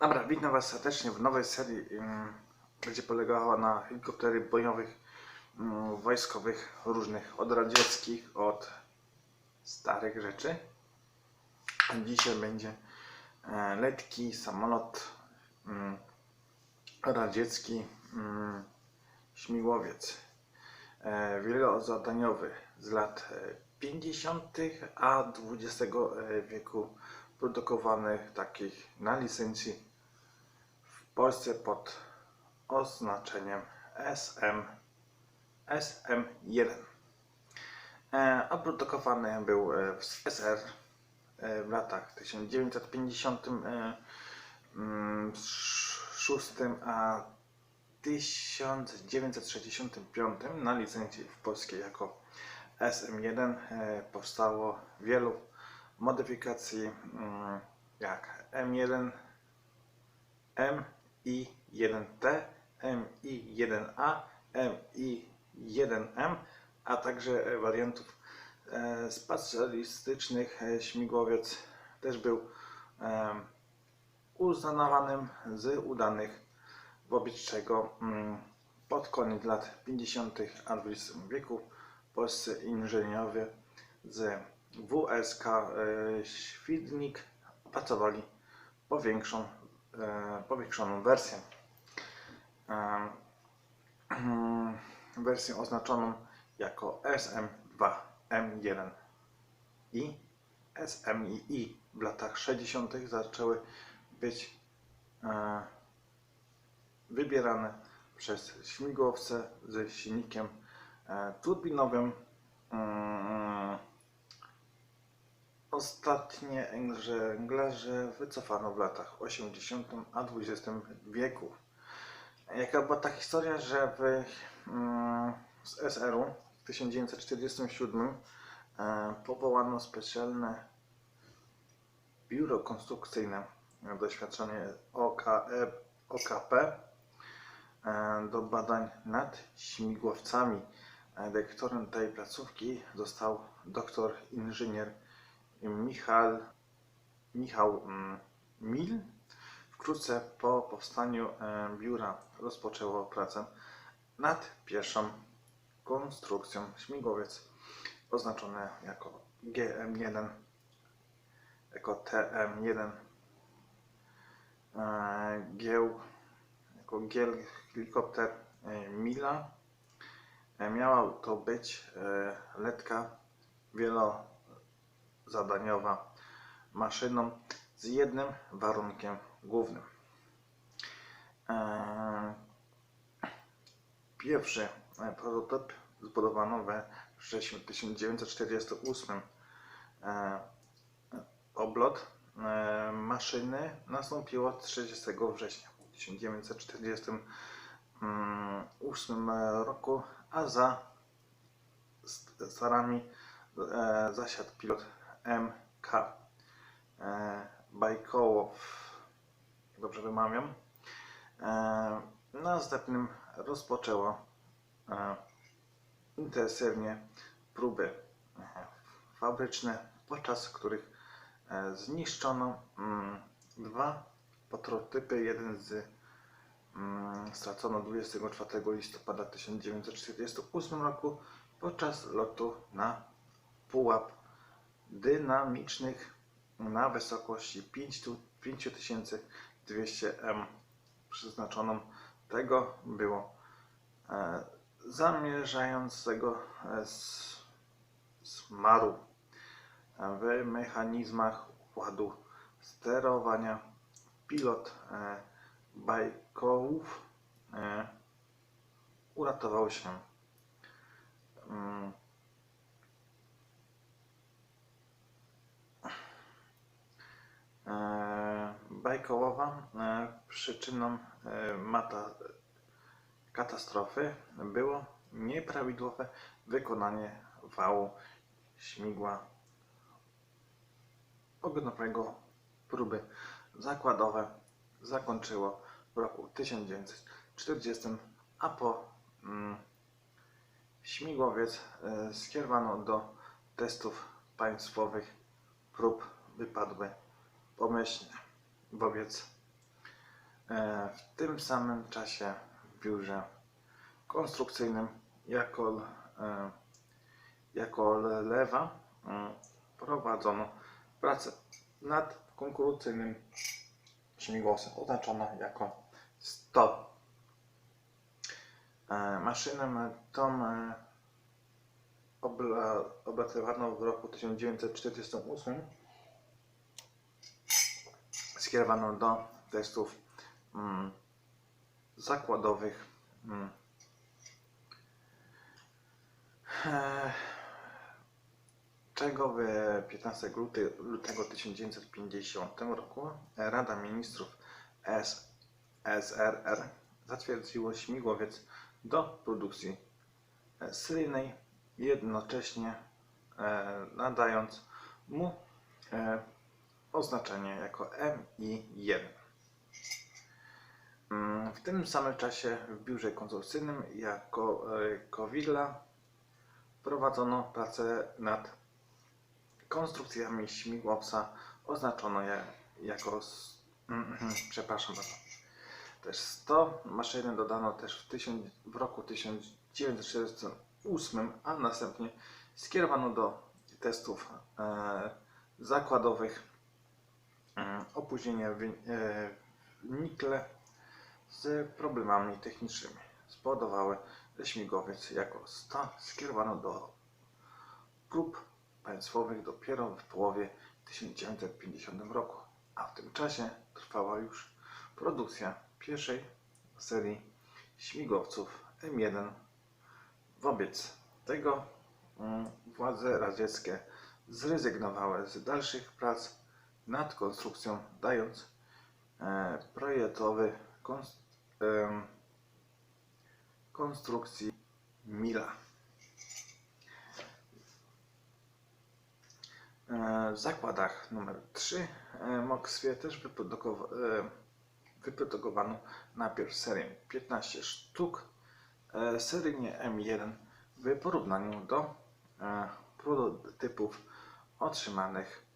Dobra, witam Was serdecznie w nowej serii, będzie polegała na helikoptery bojowych, wojskowych, różnych, od radzieckich, od starych rzeczy. Dzisiaj będzie e, letki samolot radziecki, śmigłowiec e, wielozadaniowy z lat e, 50. a XX wieku produkowanych takich na licencji Polsce pod oznaczeniem SM SM1. E, a produkowany był e, w SR e, w latach 1956 a 1965 na licencji w polskiej jako SM1 e, powstało wielu modyfikacji mm, jak M1, MI1T, MI1A, MI1M, a także e, wariantów e, specjalistycznych. E, Śmigłowiec też był em, uznawanym z udanych, wobec czego mm, pod koniec lat 50. a XX wieku polscy inżynierowie z WSK e, Świdnik opracowali powiększą, e, powiększoną wersję. E, wersję oznaczoną jako SM2M1 i SMI w latach 60. zaczęły być e, wybierane przez śmigłowce ze silnikiem e, turbinowym. Ostatnie egzemplarze wycofano w latach 80. a 20 wieku. Jaka była ta historia, że w, mm, z SR-u w 1947 e, powołano specjalne biuro konstrukcyjne doświadczenie OKE, OKP e, do badań nad śmigłowcami. Dyrektorem tej placówki został doktor inżynier Michał, Michał mm, Mil. Wkrótce po powstaniu biura rozpoczęło pracę nad pierwszą konstrukcją śmigłowiec oznaczone jako GM1, jako TM1, e, Gieł, jako Giel helikopter e, Mila. E, Miała to być letka wielozadaniowa maszyną z jednym warunkiem głównym. E, Pierwszy e, prototyp zbudowano we wrześniu 1948. E, Oblot maszyny nastąpiło 30 września 1948 roku, a za starami zasiadł pilot MK e, Bajkołow, dobrze wymawiam. E, następnym rozpoczęło e, intensywnie próby fabryczne, podczas których zniszczono mm, dwa prototypy. Jeden z mm, stracono 24 listopada 1948 roku podczas lotu na pułap dynamicznych na wysokości 5200 m. Przeznaczoną tego było e, zamierzającego e, smaru e, w mechanizmach układu sterowania. Pilot e, Bajkołów e, uratował się. Mm. E, przyczyną e, katastrofy było nieprawidłowe wykonanie wału śmigła ognowego. Próby zakładowe zakończyło w roku 1940, a po mm, śmigłowiec e, skierowano do testów państwowych. Prób wypadły pomyślnie, wobec E, W tym samym czasie w biurze konstrukcyjnym jako, e, jako lewa mm, prowadzono pracę nad konkurencyjnym śmigłowcem oznaczono jako 100. E, Maszynę tą e, obla- opracowano w roku 1948 skierowano do testów mm, zakładowych. Mm. E, czego w 15 luty, lutego 1950 roku Rada Ministrów S, SRR zatwierdziło śmigłowiec do produkcji e, seryjnej, jednocześnie e, nadając mu e, oznaczenie jako MI1. Mm, W tym samym czasie w biurze konstrukcyjnym jako e, Kowilla prowadzono pracę nad konstrukcjami śmigłowca oznaczono je jako s- przepraszam bardzo. Też 100 maszyny dodano też w, tysiąc, w roku 1948, a następnie skierowano do testów e, zakładowych e, opóźnienia w, e, nikle z problemami technicznymi spowodowały, że śmigłowiec jako 100 skierowano do prób państwowych dopiero w połowie 1950 roku, a w tym czasie trwała już produkcja pierwszej serii śmigłowców M1. Wobec tego mm, władze radzieckie zrezygnowały z dalszych prac nad konstrukcją, dając e, projektowy em, konstrukcji Mila. E, W zakładach numer 3 w Moskwie też wyprodukowa- e, wyprodukowano najpierw serię 15 sztuk e, seryjnie M1 w porównaniu do e, prototypów otrzymanych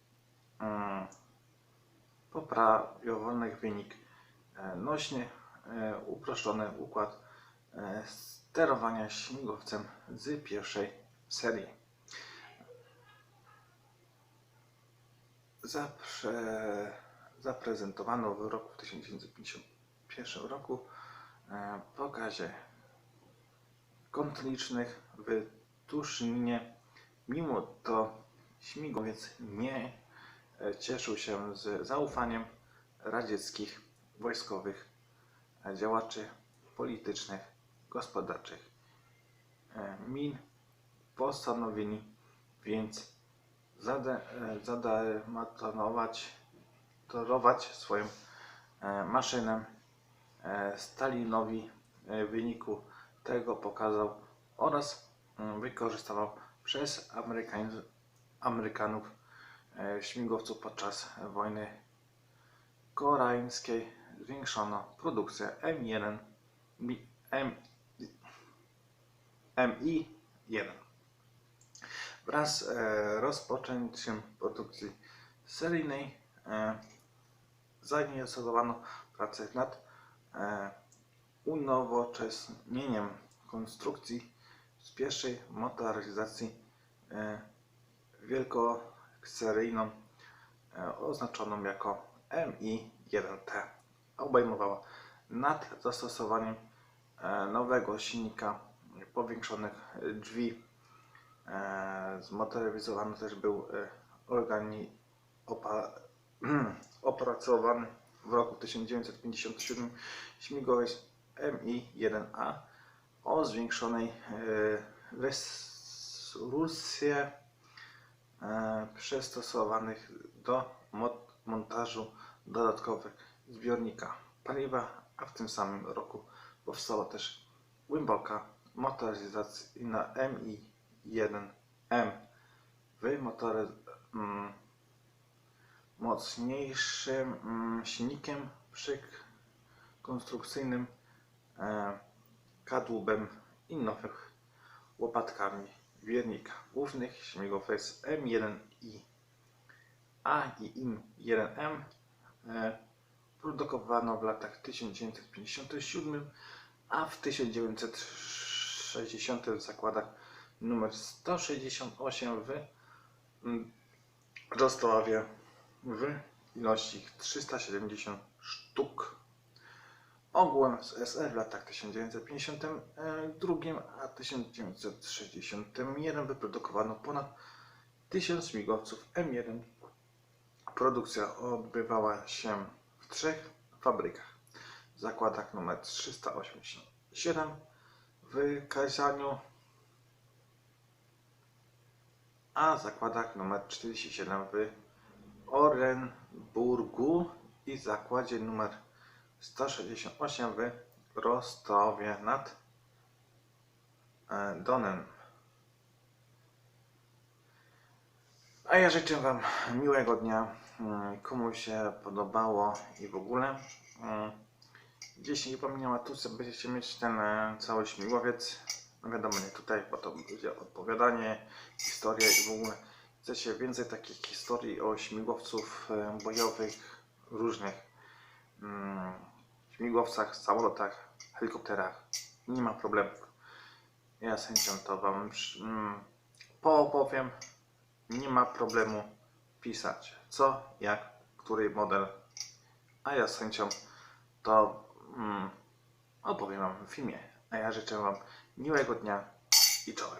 mm, poprawionych wynik e, nośny, e, uproszczony układ e, sterowania śmigłowcem z pierwszej serii. Zaprezentowano w roku 1951 roku pokazie kątlicznych w Tuszninie. Mimo to śmigłowiec nie cieszył się z zaufaniem radzieckich wojskowych e, działaczy politycznych, gospodarczych. E, Min postanowili więc zade, e, zadematonować, torować swoją e, maszynę e, Stalinowi e, w wyniku tego pokazał oraz mm, wykorzystywał przez Amerykanów e, śmigłowców podczas wojny koreańskiej zwiększono produkcję M1 Mi- M, MI1. Wraz z e, rozpoczęciem produkcji seryjnej e, zainicjowano pracę nad e, unowocześnieniem konstrukcji z pierwszej motoryzacji e, wielkoseryjną e, oznaczoną jako MI1T. Obejmowała nad zastosowaniem e, nowego silnika powiększonych drzwi. E, Zmotoryzowany też był organi opracowany w roku 1957 śmigłowiec MI-1A o zwiększonej resolucji przystosowanych do mo- montażu dodatkowych zbiornika. Paliwa, a w tym samym roku powstała też głęboka motoryzacyjna MI-1M w motory, mm, mocniejszym mm, silnikiem przy konstrukcyjnym e, kadłubem i nowych łopatkami wiernika głównych śmigłowiec M1i A i IM1M e, produkowano w latach 1957, a w 1960 w zakładach numer 168 w mm, Rosławie w ilości 370 sztuk. Ogółem z SR w latach 1952 a 1961 wyprodukowano ponad 1000 śmigłowców M1. Produkcja odbywała się w trzech fabrykach. W zakładach numer 387 w Kazaniu, a zakładach numer 47 w Orenburgu i zakładzie numer 168 w Rostowie nad e, Donem. A ja życzę Wam miłego dnia. Mm, Komu się podobało i w ogóle. mm, Jeśli po mnie matusce będziecie mieć ten e, cały śmigłowiec, no wiadomo nie tutaj, bo to będzie odpowiadanie, historia i w ogóle. Chcecie więcej takich historii o śmigłowców e, bojowych, różnych mm, śmigłowcach, samolotach, helikopterach. Nie ma problemów. Ja z chęcią to Wam mm, poopowiem. Nie ma problemu pisać co, jak, który model. A ja z chęcią to mm, opowiem Wam w filmie. A ja życzę Wam miłego dnia i czołem.